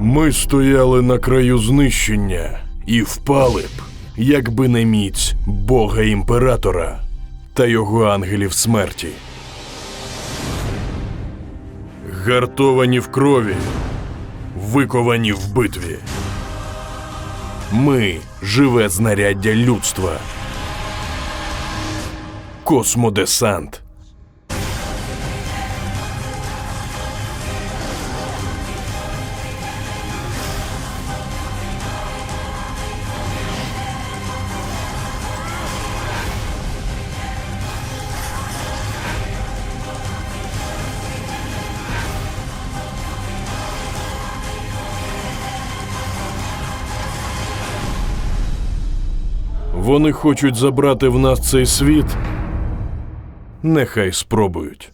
Ми стояли на краю знищення і впали б, якби не міць Бога імператора та його ангелів смерті. Гартовані в крові, виковані в битві. Ми живе знаряддя людства. Космодесант. Вони хочуть забрати в нас цей світ. Нехай спробують.